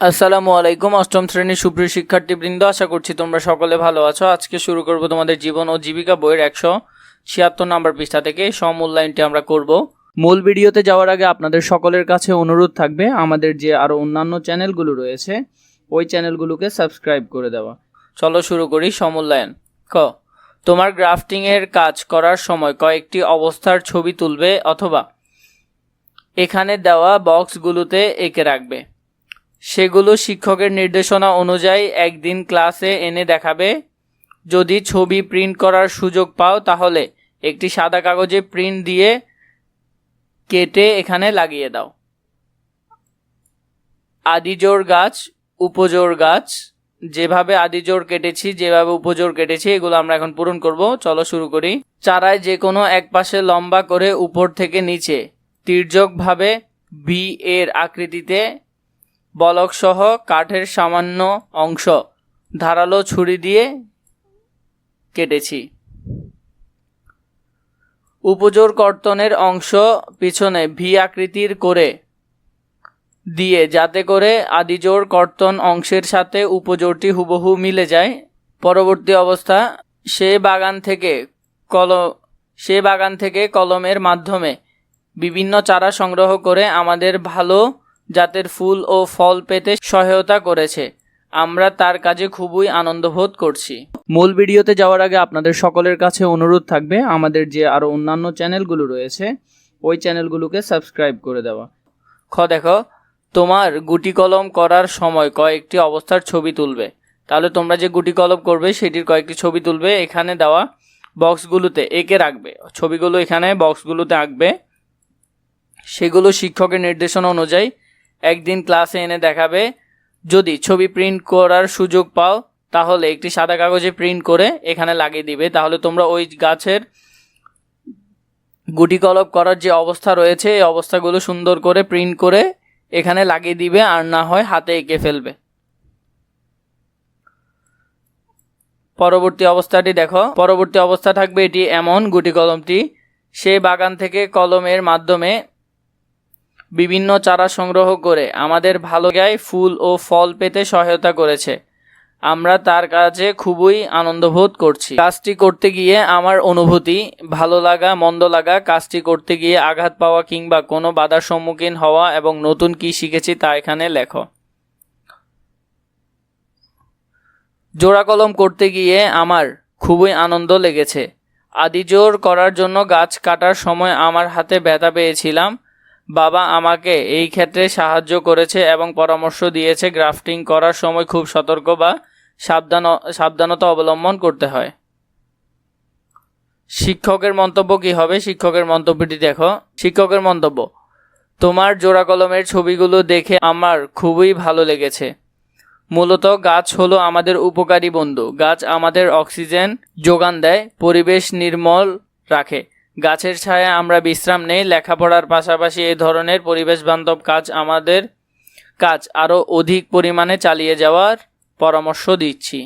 আসসালামু আলাইকুম, অষ্টম শ্রেণির সুপ্রিয় শিক্ষার্থীবৃন্দ, আশা করছি তোমরা সকলে ভালো আছো। আজকে শুরু করব তোমাদের জীবন ও জীবিকা বইয়ের একশো ছিয়াত্তর নম্বর পৃষ্ঠা থেকে। সমূল্যায়নটি আমরা করব। মূল ভিডিওতে যাওয়ার আগে আপনাদের সকলের কাছে অনুরোধ থাকবে, আমাদের যে আরও অন্যান্য চ্যানেলগুলো রয়েছে, ওই চ্যানেলগুলোকে সাবস্ক্রাইব করে দেওয়া। চলো শুরু করি সমূল্যায়ন ক। তোমার গ্রাফটিংয়ের কাজ করার সময় কয়েকটি অবস্থার ছবি তুলবে অথবা এখানে দেওয়া বক্সগুলোতে এঁকে রাখবে। সেগুলো শিক্ষকের নির্দেশনা অনুযায়ী একদিন ক্লাসে এনে দেখাবে। যদি ছবি প্রিন্ট করার সুযোগ পাও তাহলে একটি সাদা কাগজে প্রিন্ট দিয়ে কেটে এখানে লাগিয়ে দাও। আদিজোড় গাছ উপজোর গাছ। যেভাবে আদিজোর কেটেছি, যেভাবে উপজোর কেটেছি, এগুলো আমরা এখন পূরণ করব। চলো শুরু করি। চারায় যে কোনো এক পাশে লম্বা করে উপর থেকে নিচে তির্যকভাবে বি এর আকৃতিতে বলকসহ কাঠের সামান্য অংশ ধারালো ছুরি দিয়ে কেটেছি। উপজোর কর্তনের অংশ পিছনে ভি আকৃতির করে দিয়ে যাতে করে আদিজোড় কর্তন অংশের সাথে উপজোরটি হুবহু মিলে যায়। পরবর্তী অবস্থা, সে বাগান থেকে কল সে বাগান থেকে কলমের মাধ্যমে বিভিন্ন চারা সংগ্রহ করে আমাদের ভালো জাতের ফুল ও ফল পেতে সহায়তা করেছে। আমরা তার কাজে খুবই আনন্দবোধ করছি। মূল ভিডিওতে যাওয়ার আগে আপনাদের সকলের কাছে অনুরোধ থাকবে, আমাদের যে আরও অন্যান্য চ্যানেলগুলো রয়েছে, ওই চ্যানেলগুলোকে সাবস্ক্রাইব করে দেওয়া। খ, দেখো, তোমার গুটি কলম করার সময় কয়েকটি অবস্থার ছবি তুলবে। তাহলে তোমরা যে গুটি কলম করবে, সেটির কয়েকটি ছবি তুলবে, এখানে দেওয়া বক্সগুলোতে এঁকে রাখবে। ছবিগুলো এখানে বক্সগুলোতে আঁকবে। সেগুলো শিক্ষকের নির্দেশনা অনুযায়ী একদিন ক্লাসে এনে দেখাবে, যদি ছবি প্রিন্ট করার সুযোগ পাও, তাহলে একটি সাদা কাগজে প্রিন্ট করে এখানে লাগিয়ে দিবে। তাহলে তোমরা ওই গাছের গুটি কলপ করার যে অবস্থা রয়েছে, এই অবস্থাগুলো সুন্দর করে প্রিন্ট করে এখানে লাগিয়ে দিবে আর না হয় হাতে এঁকে ফেলবে। পরবর্তী অবস্থাটি দেখো। পরবর্তী অবস্থা থাকবে এটি এমন গুটি কলমটি, সে বাগান থেকে কলমের মাধ্যমে বিভিন্ন চারা সংগ্রহ করে আমাদের ভালো গায়ে ফুল ও ফল পেতে সহায়তা করেছে। আমরা তার কাজে খুবই আনন্দবোধ করছি। কাজটি করতে গিয়ে আমার অনুভূতি, ভালো লাগা, মন্দ লাগা, কাজটি করতে গিয়ে আঘাত পাওয়া কিংবা কোনো বাধার সম্মুখীন হওয়া এবং নতুন কি শিখেছি তা এখানে লেখো। জোড়া কলম করতে গিয়ে আমার খুবই আনন্দ লেগেছে। আদিজোর করার জন্য গাছ কাটার সময় আমার হাতে ব্যথা পেয়েছিলাম। বাবা আমাকে এই ক্ষেত্রে সাহায্য করেছে এবং পরামর্শ দিয়েছে গ্রাফটিং করার সময় খুব সতর্ক বা সাবধান, সাবধানতা অবলম্বন করতে হয়। শিক্ষকের মন্তব্য কি হবে? শিক্ষকের মন্তব্যটি দেখো। শিক্ষকের মন্তব্য, তোমার জোড়া কলমের ছবিগুলো দেখে আমার খুবই ভালো লেগেছে। মূলত গাছ হলো আমাদের উপকারী বন্ধু। গাছ আমাদের অক্সিজেন যোগান দেয়, পরিবেশ নির্মল রাখে। গাছের ছায়া আমরা বিশ্রাম নেই, লেখাপড়ার পাশাপাশি এই ধরনের পরিবেশ বান্ধব কাজ আমাদের কাজ আরও অধিক পরিমাণে চালিয়ে যাওয়ার পরামর্শ দিচ্ছি।